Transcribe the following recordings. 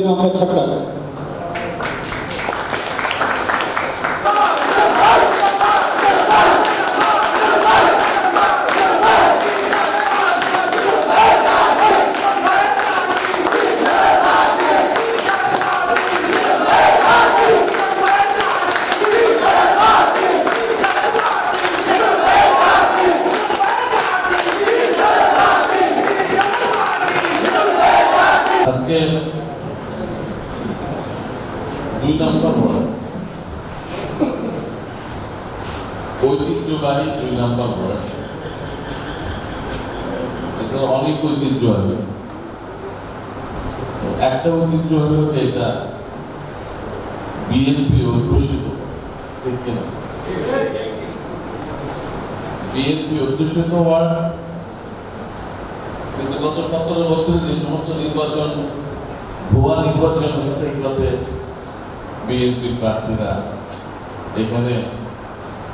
মোহাম্মদ সরকার দুই নম্বর ঐতিহ্যবাহী নম্বর ওয়ার্ড এটা অনেক ঐতিহ্য আছে। একটা ঐতিহ্য হলো এটা বিএনপি অধ্যুষিত। ঠিক কিনা বিএনপি অধ্যুষিত ওয়ার্ড কিন্তু গত সতেরো বছরে যে সমস্ত নির্বাচন, ভুয়া নির্বাচন হয়েছে, এগুলোতে বিএনপির প্রার্থীরা এখানে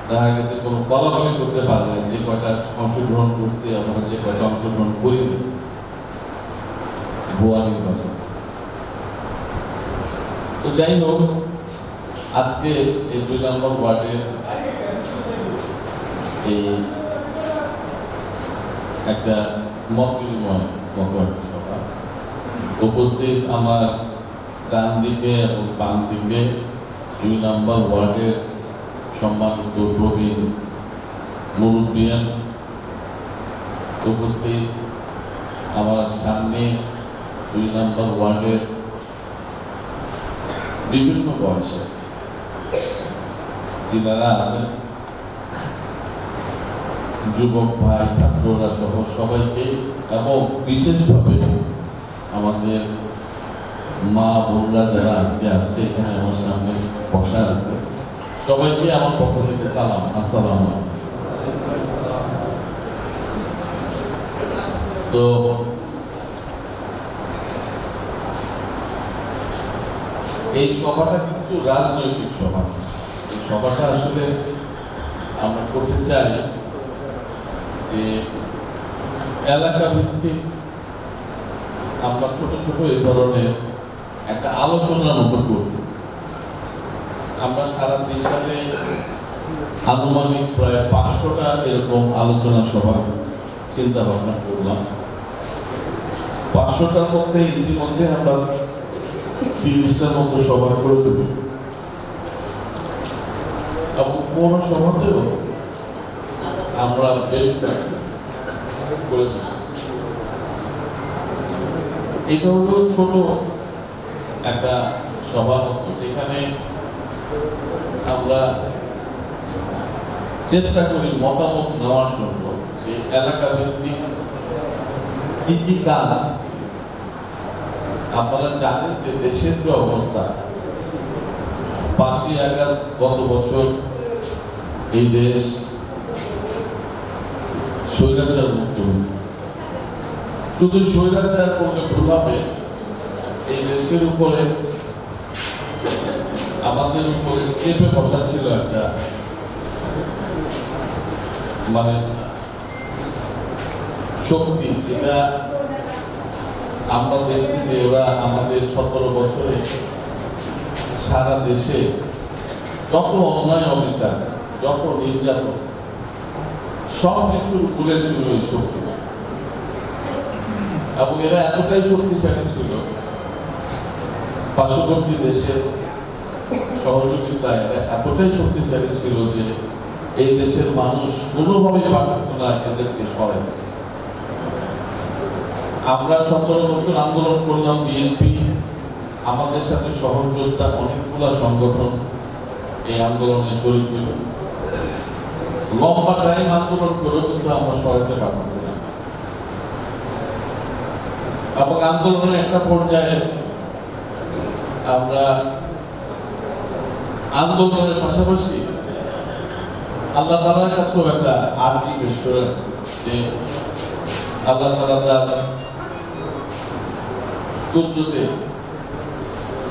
দেখা গেছে কোনো ফলাফলই করতে পারে যে কয়টা অংশগ্রহণ করছে আমরা যে কয়টা অংশগ্রহণ করিনি ভুয়া নির্বাচন। তো যাই হোক, আজকে এই দুই নম্বর ওয়ার্ডের এই একটা মতবিনিময় মতবাদ সভা। উপস্থিত আমার ডান দিকে এবং বাম দিকে দুই নম্বর ওয়ার্ডের সম্মানিত প্রবীণ মুরব্বিয়ান উপস্থিত। আমার সামনে দুই নম্বর ওয়ার্ডের বিভিন্ন বয়সে যিনারা আছেন, যুবক ভাই, ছাত্ররা সহ সবাইকে এবং বিশেষভাবে আমাদের মা বোনরা যারা আজকে আসছে এখানে আমার সামনে বসা আছে, সবাইকে আমার পক্ষ থেকে সালাম, আসসালাম তো এই সভাটা কিন্তু রাজনৈতিক সভা। এই সভাটা আসলে আমরা করতে চাই যে এলাকা ভিত্তিক আমরা ছোট ছোট এই ধরনের একটা আলোচনার মতো করি আমরা সারা দেশে আনুমানিক প্রায় পাঁচশোটা এরকম আলোচনা সভা চিন্তা ভাবনা করলাম। পাঁচশোটার মধ্যে ইতিমধ্যে আমরা তিরিশটার মতো সভা করে ফেলছি। এবং পৌরসভাতেও আমরা বেশ এটা হলো ছোট একটা সভা মতো যেখানে আমরা চেষ্টা করি মতামত নেওয়ার জন্য যে এলাকা ভিত্তিক কি কি কাজ আপনারা জানেন যে দেশের যে অবস্থা, পাঁচই আগস্ট গত বছর এই দেশ স্বৈরাচার মুক্ত শুধু স্বৈরাচার করলে হবে এই দেশের উপরে আমাদের উপরে চেপে বসা ছিল একটা মানে শক্তি যেটা আমরা দেখছি যে ওরা আমাদের সতেরো বছরে সারা দেশে যত অন্যায় অবিচার, যত নির্যাতন, সব কিছুর উপরে ছিল এই শক্তি এবং এরা এতটাই শক্তিশালী পার্শ্ববর্তী দেশের সহযোগিতায় এতটাই শক্তিশালী ছিল যে এই দেশের মানুষ কোনোভাবেই পারতেছে এদেরকে সরাই আমরা সতেরো বছর আন্দোলন করলাম বিএনপি আমাদের সাথে সহযোদ্ধা অনেকগুলা সংগঠন এই আন্দোলনে শরীর হইল। লম্বা টাইম আন্দোলন করেও কিন্তু আমরা সরাতে পারতেছি না। এবং আন্দোলনের একটা পর্যায়ে আমরা আন্দোলনের পাশাপাশি আল্লাহ তালার কাছেও একটা আর্জি করে যে আল্লাহ তালা তার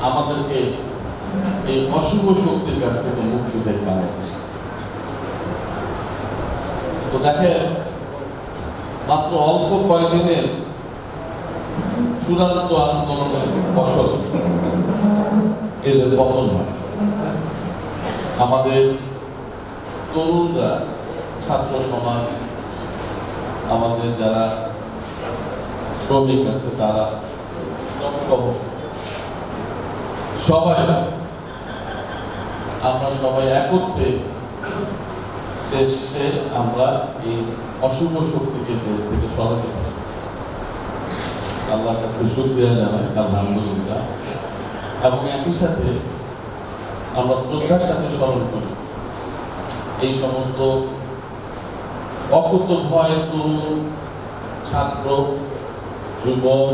আমাদেরকে এই অশুভ শক্তির কাছ থেকে মুক্তি দেয় বাংলাদেশে। তো দেখেন, মাত্র অল্প কয়েকদিনের চূড়ান্ত আন্দোলনের ফসল এদের পতন হয় আমাদের তরুণরা, ছাত্র সমাজ, আমাদের যারা শ্রমিক আছে তারা সব সবাই, আমরা সবাই একত্রে শেষে আমরা এই অশুভ শক্তিকে দেশ থেকে সরাতে পারছি আল্লাহর কাছে শুক্রিয়া জানাই, আলহামদুলিল্লাহ। এবং একই সাথে আমরা শ্রদ্ধার সাথে স্মরণ করি। এই সমস্ত অকুত ভয় তরুণ, ছাত্র, যুবক,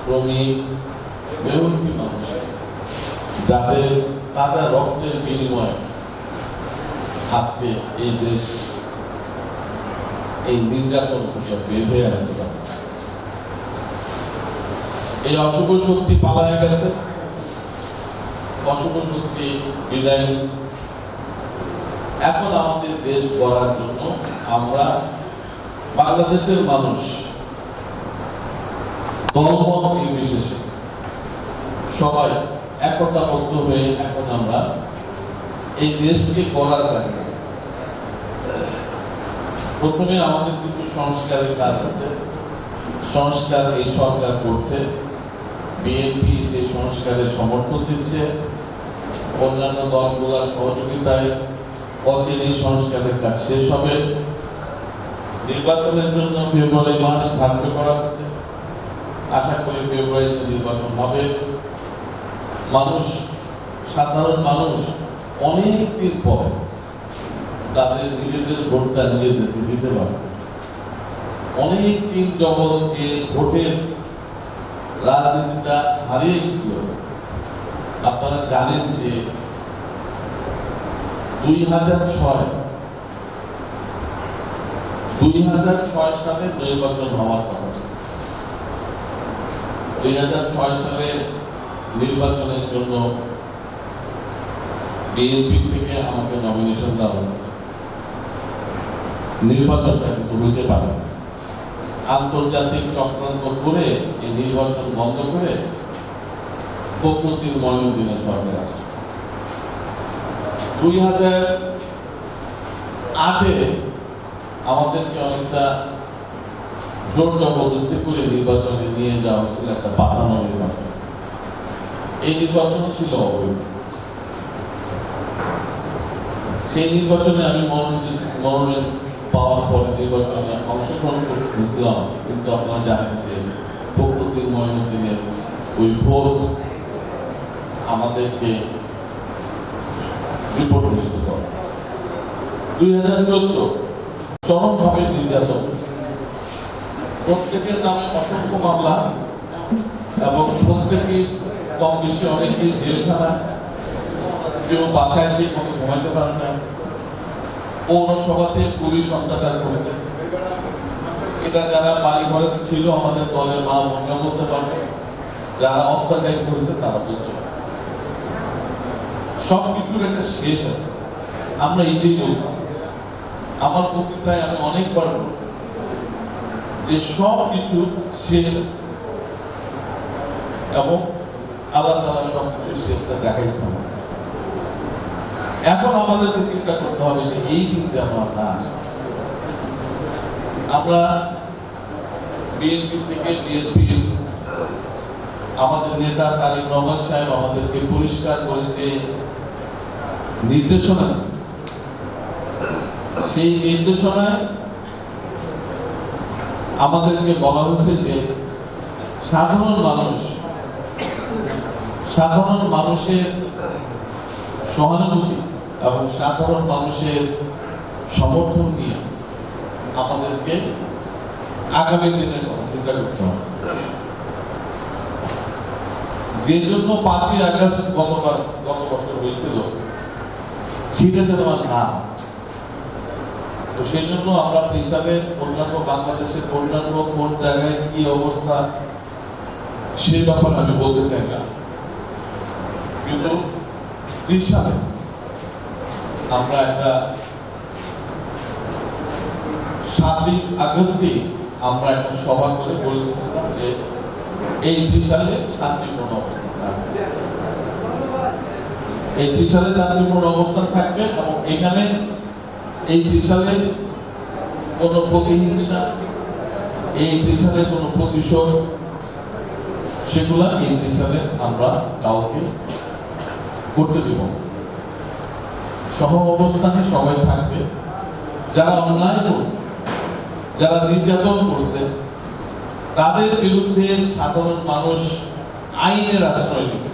শ্রমিক মেহনতি মানুষ, যাদের তাজা রক্তের বিনিময়ে আজকে এই দেশ এই নির্যাতন থেকে বের হয়ে আসতে পারছে এই অশুভ শক্তি পালায় গেছে। অশুভ শক্তি বিদায় এখন আমাদের দেশ গড়ার জন্য আমরা বাংলাদেশের মানুষ দলমত নির্বিশেষে সবাই একতাবদ্ধ হয়ে এখন আমরা এই দেশকে গড়ার কাজে প্রথমে আমাদের কিছু সংস্কারের কাজ আছে। সংস্কার এই সরকার করছে। বিএনপি সেই সংস্কারের সমর্থন দিচ্ছে। অন্যান্য দলগুলোর সহযোগিতায় অচিরেই সংস্কারের কাজ শেষ হবে। নির্বাচনের জন্য ফেব্রুয়ারি মাস ধার্য করা হচ্ছে। আশা করি ফেব্রুয়ারিতে নির্বাচন হবে। মানুষ, সাধারণ মানুষ অনেক দিন পর তাদের নিজেদের ভোটটা নিজেদেরকে দিতে পারবে। অনেক দিন যখন যে ভোটের রাজনীতিটা হারিয়ে গেছিল আপনারা জানেন যে দুই হাজার ছয় দুই হাজার ছয় সালে নির্বাচন হওয়ার কথা। দুই হাজার ছয় সালে নির্বাচনের জন্য বিএনপি থেকে আমাকে নমিনেশন দেওয়া হয়েছে। নির্বাচনটা কিন্তু হইতে পারে আন্তর্জাতিক চক্রান্ত করে এই নির্বাচন বন্ধ করে ফখরুদ্দিন ময়নুদ্দিনের সরকার আসছে দুই হাজার আটে আমাদেরকে অনেকটা জোর জবরদস্তি করে নির্বাচনে নিয়ে যাওয়া হয়েছিল একটা পাতানো নির্বাচন। এই নির্বাচন ছিল অবৈধ। সেই নির্বাচনে আমি মনোনয়ন মনোনয়ন পাওয়ার পরে নির্বাচনে অংশগ্রহণ করতেছিলাম কিন্তু আপনারা জানেন যে ফখরুদ্দিন ময়নুদ্দিনের ওই ভোট আমাদেরকে বিপর্যস্ত করে। দুই হাজার চোদ্দ, চরমভাবে নির্যাতন। প্রত্যেকের নামে অসংখ্য মামলা এবং প্রত্যেকে কম বেশি অনেকেই জেলখানা, কেউ বাসায় ঠিক কোনো ঘুমাইতে পারে না। পৌরসভাতে পুলিশ অত্যাচার করছে। এটা যারা বাড়ি ঘরে ছিল আমাদের দলের মা মনে বলতে পারবে, যারা অত্যাচার করেছে তারা বলতে পারবে। সব কিছুর একটা শেষ আছে। আমরা এটাই বলতাম আমার বক্তৃতায় আমি অনেকবার বলছি যে সব কিছু শেষ আছে। এবং আল্লাহ তারা সব কিছু শেষটা দেখাইছে এখন আমাদেরকে চিন্তা করতে হবে যে এই দিন যেন আর না আসে। আমরা বিএনপি থেকে বিএনপি আমাদের নেতা তারেক রহমান সাহেব আমাদেরকে পরিষ্কার করেছে নির্দেশনা। সেই নির্দেশনায় আমাদেরকে বলা হয়েছে যে সাধারণ মানুষ, সাধারণ মানুষের সহানুভূতি এবং সাধারণ মানুষের সমর্থন নিয়ে আমাদেরকে আগামী দিনের চিন্তা করতে হবে। যে জন্য পাঁচই আগস্ট গতবার গত বছর হয়েছিল যেন আর না তো সেই জন্য আমরা হিসাবে অন্যান্য বাংলাদেশের অন্যান্য কোন জায়গায় কি অবস্থা সে ব্যাপারে আমি বলতে চাই না। কিন্তু ত্রিশ সালে আমরা একটা সাতই আগস্টে আমরা একটা সভা করে বলে দিয়েছিলাম যে এই ত্রিশালে শান্তিপূর্ণ অবস্থান থাকবে এই ত্রিশালে শান্তিপূর্ণ অবস্থান থাকবে এবং এখানে এই ত্রিশালে কোনো প্রতিহিংসা এই ত্রিশালে কোনো প্রতিশোধ, সেগুলা এই ত্রিশালে আমরা কাউকে করতে দেব সহ অবস্থানে সবাই থাকবে। যারা অন্যায় করছে, যারা নির্যাতন করছে, তাদের বিরুদ্ধে সাধারণ মানুষ আইনের আশ্রয় নেবে।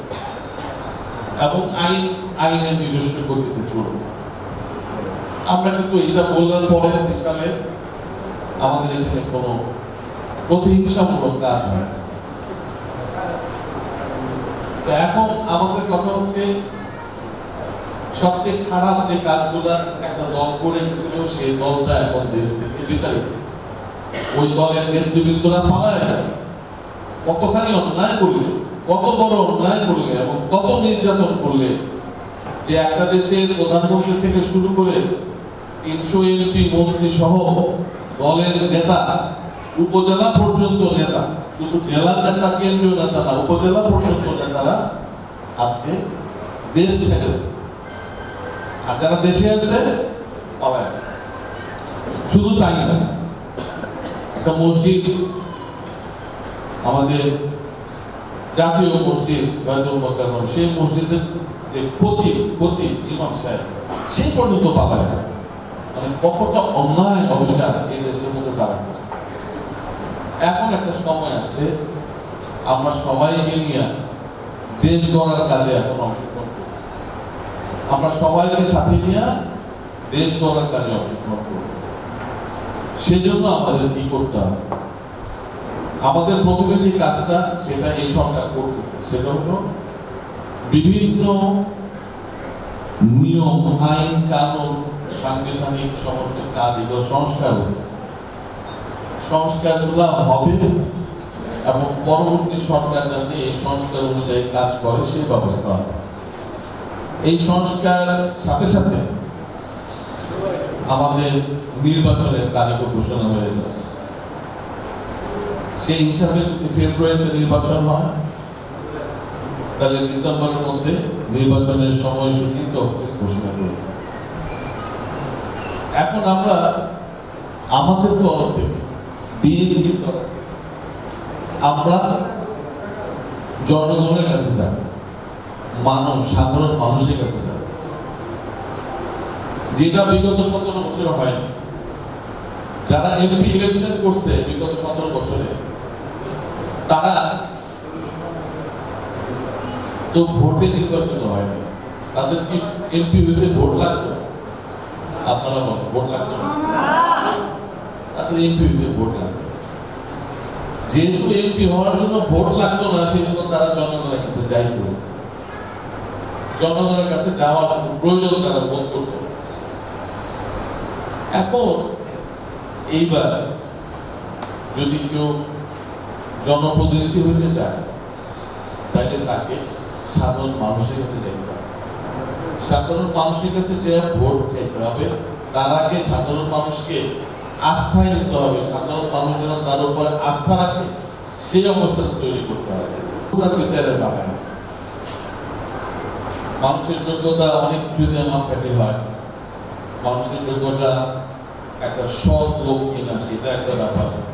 এবং আইন, আইনের নিজস্ব গতিতে চলবে আমরা কিন্তু এটা বলার পরে হিসাবে আমাদের এখানে কোনো প্রতিহিংসামূলক কাজ হয়। তো এখন আমাদের কথা হচ্ছে, সবচেয়ে খারাপ যে কাজগুলা একটা দল করে গেছিল সেই দলটা এখন দেশ থেকে বিতাড়িত। ওই দলের নেতৃবৃন্দরা পালায় গেছে। কতখানি অন্যায় করলে কত বড় অন্যায় করলে এবং কত নির্যাতন করলে যে একটা দেশের প্রধানমন্ত্রী থেকে শুরু করে তিনশো এমপি মন্ত্রী সহ দলের নেতা, উপজেলা পর্যন্ত নেতা, শুধু জেলার নেতা কেন্দ্রীয় নেতা না, উপজেলা পর্যন্ত নেতারা আজকে দেশ ছেড়ে আর যারা দেশে আছে শুধু তাই না, একটা মসজিদ, আমাদের জাতীয় মসজিদ বায়তুল মোকাররম, সেই মসজিদের যে ক্ষতি ক্ষতি ইমাম সাহেব সেই পর্যন্ত পালায় আছে। মানে কতটা অন্যায় অবিচার এই দেশের মধ্যে তারা করছে। এখন একটা সময় আসছে, আমরা সবাই মিলিয়ে দেশ গড়ার কাজে এখন অংশগ্রহণ করব। আমরা সবাইকে সাথে নিয়ে দেশ গড়ার কাজে অংশগ্রহণ করব। সেজন্য আমাদের কি করতে হবে? আমাদের প্রথমে যে কাজটা, সেটা এই সরকার করতেছে। সেটা হলো বিভিন্ন নিয়ম, আইন, কানুন, সাংবিধানিক সমস্ত কাজ এগুলো সংস্কার হচ্ছে সংস্কারগুলো হবে এবং পরবর্তী সরকার যাতে এই সংস্কার অনুযায়ী কাজ করে, সেই ব্যবস্থা হবে। এই সংস্কার সাথে সাথে আমাদের নির্বাচনের তারিখ ঘোষণা হয়ে যাচ্ছে সেই হিসাবে ফেব্রুয়ারিতে নির্বাচন হয়। তাহলে ডিসেম্বরের মধ্যে নির্বাচনের সময়সূচি তফসিল ঘোষণা করবে এখন আমরা আমাদের তরফ থেকে আমরা জনগণের কাছে যাব, মানুষ, সাধারণ মানুষের কাছে যাব। যেটা বিগত সতেরো বছর হয় যারা এমপি ইলেকশন করছে বিগত সতেরো বছরে তারা তো ভোটে নির্বাচন হয়নি তাদের কি এমপি হইতে ভোট লাগতো আপনারা ভোট লাগতো তাদের এমপি হইতে ভোট লাগতো যেহেতু এমপি হওয়ার জন্য ভোট লাগতো না, সেজন্য তারা জনগণের কাছে যাইতো জনগণের কাছে যাওয়ার প্রয়োজন তারা বোধ করত এখন এইবার যদি কেউ জনপ্রতিনিধি হইতে চায় তাহলে তাকে সাধারণ মানুষের কাছে যেতে হবে। সাধারণ মানুষের কাছে যে ভোট চাইতে হবে, তার আগে সাধারণ মানুষকে আস্থায় নিতে হবে। সাধারণ মানুষ যেন তার উপর আস্থা রাখে, সেই অবস্থা তৈরি করতে হবে। পুরা বিচারের বাগান। মানুষের যোগ্যতা অনেক যদি আমার থাকে হয়। মানুষের যোগ্যতা একটা সৎ লোক কিনা, সেটা একটা ব্যাপার।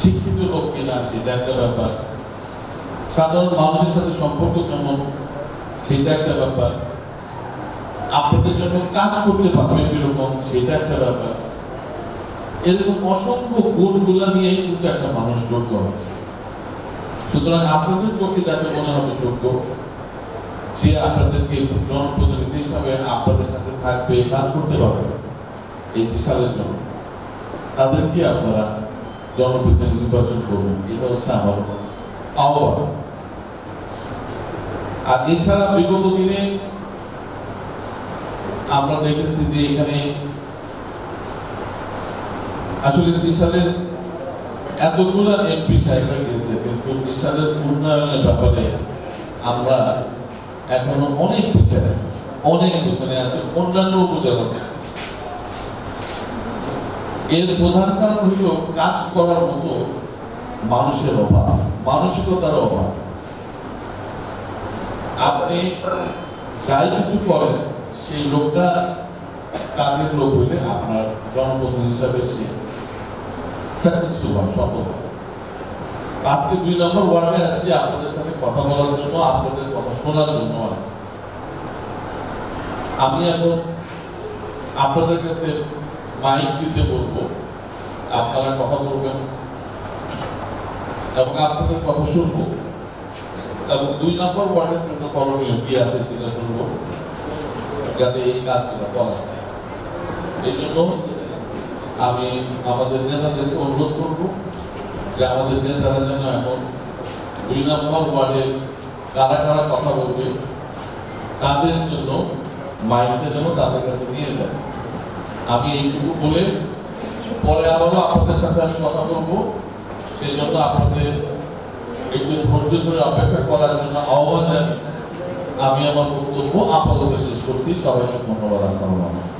শিক্ষিত লোক কিনা সেটা একটা ব্যাপার। সাধারণ মানুষের সাথে সম্পর্ক কেমন? সেটা একটা ব্যাপার। আপনাদের জন্য কাজ করতে পারবে কীরকম সেটা একটা ব্যাপার। এরকম অসংখ্য গুণগুলা নিয়েই কিন্তু একটা মানুষ যোগ্য হয় সুতরাং আপনাদের চোখে যাকে মনে হবে যোগ্য, যে আপনাদেরকে জনপ্রতিনিধি হিসাবে আপনাদের সাথে থাকবে, কাজ করতে পারবে, এই হিসাবের জন্য। তাদেরকে আপনারা জনপ্রতিনিধি নির্বাচন করবেন এটা হচ্ছে আমার আহ্বান আর এছাড়া বিগত দিনে আমরা দেখেছি যে এখানে আসলে ত্রিশালের এতগুলো এমপি সাহেবরা গেছে কিন্তু ত্রিশালের উন্নয়নের ব্যাপারে আমরা এখনও অনেক পিছনে আছি অনেক পিছনে আছে অন্যান্য উপজেলা এর প্রধান কারণ হইল কাজ করার মতো মানুষের অভাব, মানসিকতার অভাব আপনি যাই কিছু করেন, সেই লোকটা কাজের লোক হইলে আপনার জনপ্রতিনিধি হিসাবে সে সফল। আজকে দুই নম্বর ওয়ার্ডে আসছি, আপনাদের সাথে কথা বলার জন্য, আপনাদের কথা শোনার জন্য। আমি এখন আপনাদের কাছে মাইক দিতে বলব। আপনারা কথা বলবেন। এবং আপনাদের কথা শুনব। এবং দুই নম্বর ওয়ার্ডের জন্য করণীয় কি আছে সেটা শুনব যাতে এই কাজগুলো করা যায়। এই জন্য আমি আমাদের নেতাদেরকে অনুরোধ করব যে আমাদের নেতারা যেন এখন দুই নম্বর ওয়ার্ডে কারা কারা কথা বলবে, তাদের জন্য মাইকটা যেন তাদের কাছে নিয়ে যায়। আমি এইটুকু বলে পরে আবারও আপনাদের সাথে আমি কথা বলব। সেই জন্য আপনাদের একটু ধৈর্য ধরে অপেক্ষা করার জন্য আহ্বান জানি আমি আমার বক্তব্য আপাতত শেষ করছি। সবাইকে ধন্যবাদ। আসসালাম